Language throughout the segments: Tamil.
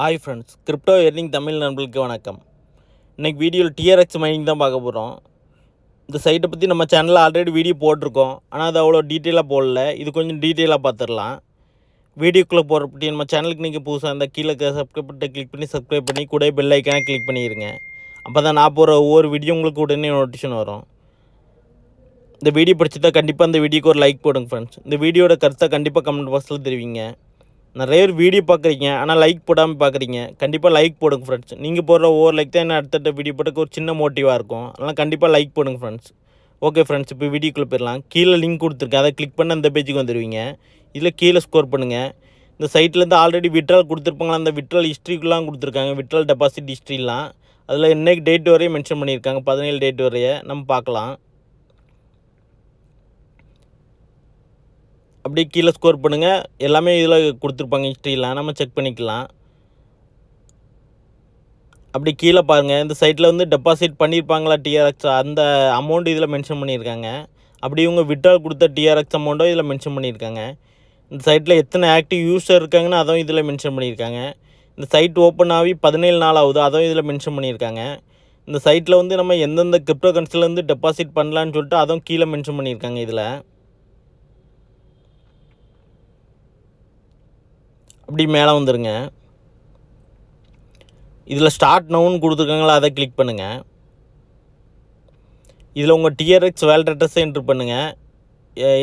Hi friends crypto earning Tamil நண்பர்களுக்கு வணக்கம். இன்றைக்கி வீடியோவில் டிஆர்எக்ஸ் மைனிங் தான் பார்க்க போகிறோம் இந்த சைட்டை பற்றி நம்ம சேனலில் ஆல்ரெடி வீடியோ போட்டிருக்கோம். ஆனால் அது அவ்வளோ டீட்டெயிலாக போடல. இது கொஞ்சம் டீட்டெயிலாக பார்த்துடலாம். வீடியோக்குள்ளே போகிறப்பட்டி நம்ம சேனலுக்கு நீங்கள் புதுசாக இருந்தால் கீழே சப்ஸ்கிரைப் பண்ணிட்டு கிளிக் பண்ணி சப்ஸ்கிரைப் பண்ணி கூட பெல் ஐக்கானே கிளிக் பண்ணிடுங்க அப்போ தான் நான் போகிற ஒவ்வொரு வீடியோ உங்களுக்கு உடனே நோட்டிஃபிகேஷன் வரும். இந்த வீடியோ பிடிச்சதா கண்டிப்பாக இந்த வீடியோக்கு ஒரு லைக் போடுங்க ஃப்ரெண்ட்ஸ் இந்த வீடியோட கருத்தை கண்டிப்பாக கமெண்ட் பாக்ஸில் தெரிவிங்க. நிறைய பேர் வீடியோ பார்க்குறீங்க. ஆனால் லைக் போடாமல் பார்க்குறீங்க. கண்டிப்பாக லைக் போடுங்க ஃப்ரெண்ட்ஸ் நீங்கள் போடுற ஒவ்வொரு லைக் தான் என்ன அடுத்தடுத்த வீடியோ போட்டுக்கு ஒரு சின்ன மோட்டிவாக இருக்கும். அதனால் கண்டிப்பாக லைக் போடுங்க ஃப்ரெண்ட்ஸ் ஓகே ஃப்ரெண்ட்ஸ் இப்போ வீடியோக்குள்ளே போயிடலாம். கீழே லிங்க் கொடுத்துருக்கேன். அதை கிளிக் பண்ண அந்த பேஜுக்கு வந்துடுவீங்க இதில் கீழே ஸ்கோர் பண்ணுங்கள் இந்த சைட்லேருந்து ஆல்ரெடி விட்ரால் கொடுத்துருப்பாங்களா? அந்த விட்ரால் ஹிஸ்ட்ரிக்குலாம் கொடுத்துருக்காங்க. விட்ரால் டெபாசிட் ஹிஸ்ட்ரிலாம் அதில் இன்றைக்கு டேட் வரையும் மென்ஷன் பண்ணியிருக்காங்க. பதினேழு டேட் வரைய நம்ம பார்க்கலாம். அப்படியே கீழே ஸ்கோர் பண்ணுங்கள் எல்லாமே இதில் கொடுத்துருப்பாங்க ஹிஸ்ட்ரிலாம் நம்ம செக் பண்ணிக்கலாம். அப்படி கீழே பாருங்கள் இந்த சைட்டில் வந்து டெபாசிட் பண்ணியிருப்பாங்களா டிஆர்எக்ஸ் அந்த அமௌண்ட் இதில் மென்ஷன் பண்ணியிருக்காங்க. அப்படி இவங்க விட்ரால் கொடுத்த டிஆர்எக்ஸ் அமௌண்ட்டும் இதில் மென்ஷன் பண்ணியிருக்காங்க. இந்த சைட்டில் எத்தனை ஆக்டிவ் யூஸர் இருக்காங்கன்னு அதுவும் இதில் மென்ஷன் பண்ணியிருக்காங்க. இந்த சைட் ஓப்பன் ஆகி பதினேழு நாள் ஆகுது அதுவும் இதில் மென்ஷன் பண்ணியிருக்காங்க. இந்த சைட்டில் வந்து நம்ம எந்தெந்த கிரிப்டோ கரன்சிலேருந்து டெபாசிட் பண்ணலான்னு சொல்லிட்டு அதுவும் கீழே மென்ஷன் பண்ணியிருக்காங்க இதில். அப்படி மேலே வந்துடுங்க இதில் ஸ்டார்ட் நவுன்னு கொடுத்துருக்காங்களா அதை கிளிக் பண்ணுங்கள் இதில் உங்கள் டிஆர்எக்ஸ் வேல்ட் அட்ரஸை என்ட்ரு பண்ணுங்கள்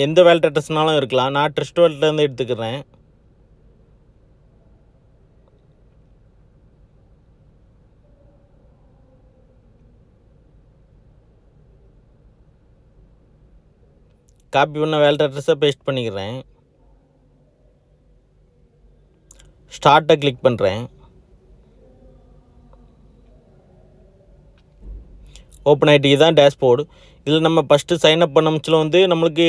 எந்த வேல்ட் அட்ரஸ்னாலும் இருக்கலாம். நான் ட்ரிஸ்ட் வேல்ட்லேருந்து எடுத்துக்கிறேன். காப்பி பண்ண வேல்ட் அட்ரஸை பேஸ்ட் பண்ணிக்கிறேன். ஸ்டார்ட்டை கிளிக் பண்ணுறேன் ஓப்பன் ஆகிட்டு இதுதான் டேஷ்போர்டு இதில் நம்ம ஃபஸ்ட்டு சைன் அப் பண்ண முச்சில் வந்து நம்மளுக்கு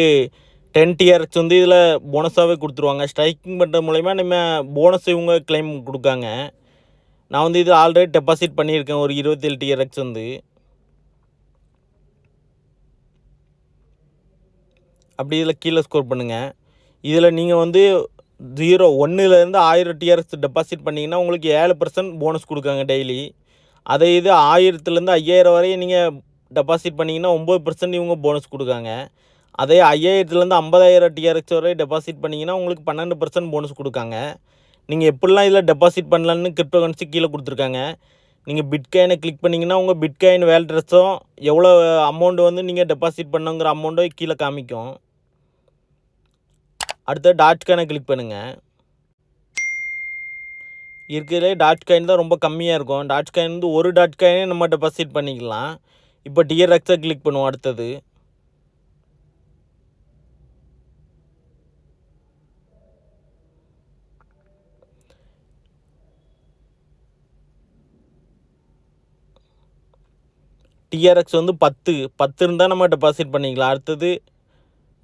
டென் டிஆர்எக்ஸ் வந்து இதில் போனஸாகவே கொடுத்துருவாங்க. ஸ்ட்ரைக்கிங் பண்ணுற மூலயமா நம்ம போனஸ் இவங்க கிளைம் கொடுக்காங்க. நான் வந்து இது ஆல்ரெடி டெபாசிட் பண்ணியிருக்கேன். ஒரு இருபத்தேழு டிஆர்எக்ஸ் வந்து. அப்படி இதில் கீழே ஸ்கோர் பண்ணுங்கள் இதில் நீங்கள் வந்து ஜீரோ ஒன்றுலேருந்து ஆயிரம் டிஆர்எஸ் டெபாசிட் பண்ணிங்கன்னா உங்களுக்கு ஏழு பர்சன்ட் போனஸ் கொடுக்காங்க டெய்லி அதே இது ஆயிரத்துலேருந்து ஐயாயிரம் வரையும் நீங்கள் டெபாசிட் பண்ணிங்கன்னா ஒம்பது பர்சன்ட் இவங்க போனஸ் கொடுக்காங்க அதே ஐயாயிரத்துலேருந்து ஐம்பதாயிரம் டிஆர்எக்ஸ் வரை டெபாசிட் பண்ணிங்கன்னா உங்களுக்கு பன்னெண்டு பர்சன்ட் போனஸ் கொடுக்காங்க நீங்கள் எப்படிலாம் இதில் டெபாசிட் பண்ணலான்னு கிரிப்டோ கரன்சி கீழே கொடுத்துருக்காங்க. நீங்கள் பிட்காயினை கிளிக் பண்ணிங்கன்னா உங்கள் பிட்காயின் வேல்ட்ரஸும் எவ்வளோ அமௌண்ட் வந்து நீங்கள் டெபாசிட் பண்ணுங்கிற அமௌண்ட்டும் கீழே காமிக்கும். அடுத்து டாட் காயினை கிளிக் பண்ணுங்கள் இருக்கிறதுலே டாட் காயின் தான் ரொம்ப கம்மியாக இருக்கும். டாட் காயின் வந்து ஒரு டாட் காயினே நம்ம டெபாசிட் பண்ணிக்கலாம். இப்போ டிஆர்எக்ஸை கிளிக் பண்ணுவோம் அடுத்தது. டிஆர்எக்ஸ் வந்து பத்து. பத்து இருந்தால் நம்ம டெபாசிட் பண்ணிக்கலாம். அடுத்தது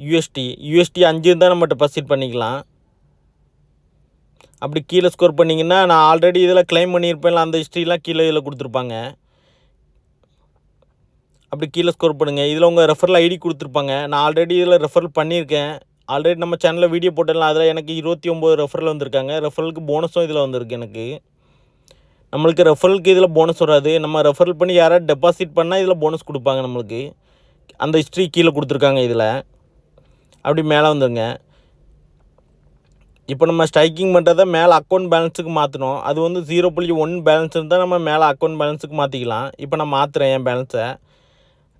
யூஎஸ்டி யூஎஸ்டி அஞ்சு இருந்தால் நம்ம டெபாசிட் பண்ணிக்கலாம். அப்படி கீழே ஸ்கோர் பண்ணிங்கன்னா நான் ஆல்ரெடி இதில் க்ளைம் பண்ணியிருப்பேன்ல அந்த ஹிஸ்ட்ரிலாம் கீழே இதில் கொடுத்துருப்பாங்க. அப்படி கீழே ஸ்கோர் பண்ணுங்கள் இதில் உங்கள் ரெஃபரல் ஐடி கொடுத்துருப்பாங்க. நான் ஆல்ரெடி இதில் ரெஃபரல் பண்ணியிருக்கேன். ஆல்ரெடி நம்ம சேனலில் வீடியோ போட்டலாம் அதில் எனக்கு இருபத்தி ஒம்பது ரெஃபரல் வந்திருக்காங்க. ரெஃபரலுக்கு போனஸும் இதில் வந்திருக்கு எனக்கு. நம்மளுக்கு ரெஃபரலுக்கு இதில் போனஸ் வராது. நம்ம ரெஃபரல் பண்ணி யாராவது டெபாசிட் பண்ணால் இதில் போனஸ் கொடுப்பாங்க நம்மளுக்கு. அந்த ஹிஸ்ட்ரி கீழே கொடுத்துருக்காங்க இதில். அப்படி மேலே வந்துடுங்க இப்போ நம்ம ஸ்ட்ரைக்கிங் பண்ணுறத மேலே அக்கௌண்ட் பேலன்ஸுக்கு மாற்றணும் அது வந்து ஜீரோ புள்ளி ஒன் பேலன்ஸ் இருந்தால் நம்ம மேலே அக்கௌண்ட் பேலன்ஸுக்கு மாற்றிக்கலாம் இப்போ நான் மாற்றுறேன் என் பேலன்ஸை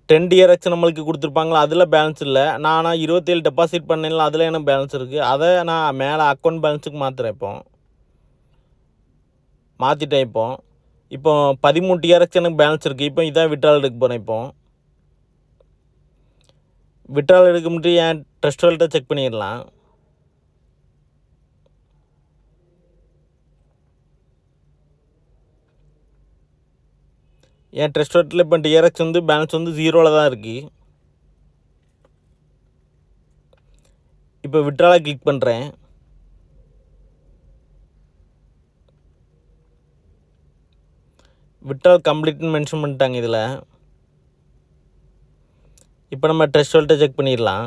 டென் டிஆர்எக்ஸ் நம்மளுக்கு கொடுத்துருப்பாங்களா? அதில் பேலன்ஸ் இல்லை. நான் ஆனால் இருபத்தேழு டெபாசிட் பண்ணல அதில் எனக்கு பேலன்ஸ் இருக்குது அதை நான் மேலே அக்கௌண்ட் பேலன்ஸுக்கு மாற்றுறேன் இப்போ. மாற்றிட்டேன் இப்போ. இப்போ பதிமூணு டிஆர்எக்ஸ் எனக்கு பேலன்ஸ் இருக்குது இப்போ இதான் விட்ரால் எடுக்க போகிறேன் இப்போது விட்ரால் எடுக்க முடியும் என் ட்ரஸ்ட் வேல்ட்டை செக் பண்ணிடலாம். என் ட்ரஸ்ட் வேல்ட்டில் இப்போ டிஆர்எக்ஸ் வந்து பேலன்ஸ் வந்து ஜீரோவில் தான் இருக்குது இப்போ விட்ராலை கிளிக் பண்ணுறேன் விட்ரால் கம்ப்ளீட்னு மென்ஷன் பண்ணிட்டாங்க இதில். இப்போ நம்ம ட்ரெஸ்வல்ட்டை செக் பண்ணிடலாம்.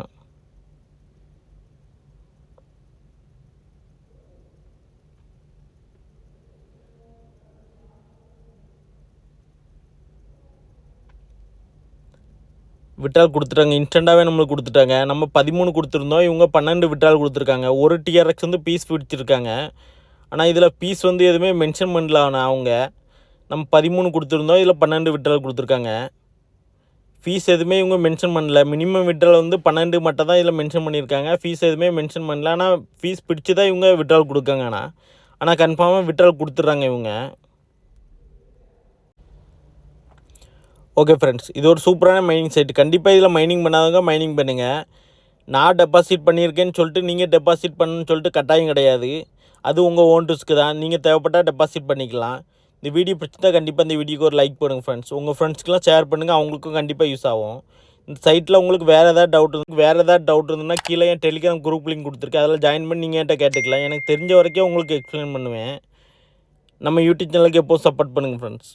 விட்டால் கொடுத்துட்டாங்க. இன்ஸ்டண்ட்டாகவே நம்மளுக்கு கொடுத்துட்டாங்க. நம்ம பதிமூணு கொடுத்துருந்தோம். இவங்க பன்னெண்டு விட்டால் கொடுத்துருக்காங்க. ஒரு டிஆர்எக்ஸ் வந்து பீஸ் பிடிச்சிருக்காங்க. ஆனால் இதில் பீஸ் வந்து எதுவுமே மென்ஷன் பண்ணல அவங்க. நம்ம பதிமூணு கொடுத்துருந்தோம். இதில் பன்னெண்டு விட்டால் கொடுத்துருக்காங்க. ஃபீஸ் எதுவுமே இவங்க மென்ஷன் பண்ணல. மினிமம் விட்ரால் வந்து பன்னெண்டு மட்டும் தான் இதில் மென்ஷன் பண்ணியிருக்காங்க. ஃபீஸ் எதுவுமே மென்ஷன் பண்ணல. ஆனால் ஃபீஸ் பிடிச்சி தான் இவங்க விட்ரால் கொடுக்காங்க ஆனால் ஆனால் கன்ஃபார்மாக விட்ரால் கொடுத்துட்றாங்க இவங்க. ஓகே ஃப்ரெண்ட்ஸ் இது ஒரு சூப்பரான மைனிங் சைட் கண்டிப்பாக இதில் மைனிங் பண்ணாதவங்க மைனிங் பண்ணுங்கள் நான் டெபாசிட் பண்ணியிருக்கேன்னு சொல்லிட்டு நீங்கள் டெபாசிட் பண்ணுன்னு சொல்லிட்டு கட்டாயம் கிடையாது. அது உங்கள் ஓன் ரிஸ்க்கு தான். நீங்கள் தேவைப்பட்டால் டெபாசிட் பண்ணிக்கலாம். இந்த வீடியோ பிடிச்சிருந்தா கண்டிப்பாக இந்த வீடியோக்கு ஒரு லைக் பண்ணுங்கள் ஃப்ரெண்ட்ஸ் உங்கள் ஃப்ரெண்ட்ஸ்க்கெலாம் ஷேர் பண்ணுங்கள் அவங்களுக்கும் கண்டிப்பாக யூஸ் ஆகும். இந்த சைட்டில் உங்களுக்கு வேறு ஏதாவது டவுட் இருந்து வேறு ஏதாவது டவுட் இருந்ததுன்னா கீழே என் டெலிகிராம் குரூப் லிங்க் கொடுத்துருக்கேன். அதில் ஜாயின் பண்ணி நீங்கள் என்கிட்ட கேட்டுக்கலாம். எனக்கு தெரிஞ்ச வரைக்கும் உங்களுக்கு எக்ஸ்பிளைன் பண்ணுவேன். நம்ம யூடியூப் சேனலுக்கு எப்போது சப்போர்ட் பண்ணுங்கள் ஃப்ரெண்ட்ஸ்